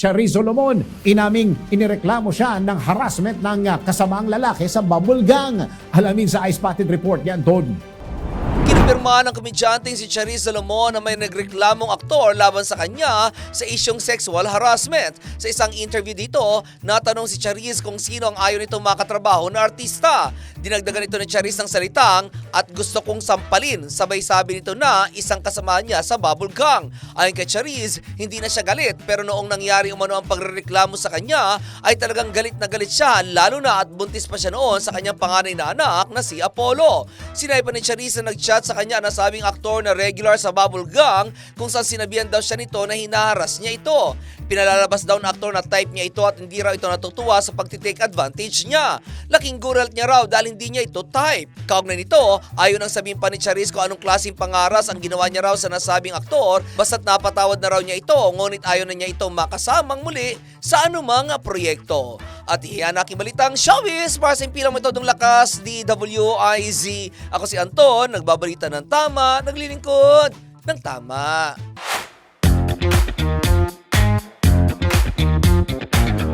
Shari Solomon, inaming inireklamo siya ng harassment ng ah, kasamaang lalaki sa bubble gang. Alamin sa Ice Spotted Report yan, Don. Kinipirma ng komedyanteng si Charis Salomon na may nagreklamong aktor laban sa kanya sa isyong sexual harassment. Sa isang interview dito, natanong si Charis kung sino ang ayaw nitong makatrabaho na artista. Dinagdagan ito ni Charis ng salitang at gusto kong sampalin. Sabay sabi nito na isang kasama niya sa bubble gang. Ayon kay Charis, hindi na siya galit pero noong nangyari umano ang pagrereklamo sa kanya ay talagang galit na galit siya lalo na at buntis pa siya noon sa kanyang panganay na anak na si Apollo. Sinay pa ni Charis na nag-chat sa kanya na sabing aktor na regular sa Bubble Gang kung saan sinabihan daw siya nito na hinaharas niya ito. Pinalalabas daw ng aktor na type niya ito at hindi raw ito natutuwa sa pagtitake advantage niya. Laking gurat niya raw dahil hindi niya ito type. Kaugnay nito, ayon ang sabihin pa ni Charis kung anong klaseng pangaras ang ginawa niya raw sa nasabing aktor basta't napatawad na raw niya ito ngunit ayaw na niya ito makasamang muli sa anumang proyekto. At iyan aking balitang showbiz para sa impilang metodong lakas, DWIZ. Ako si Anton, nagbabalita ng tama, naglilingkod ng tama.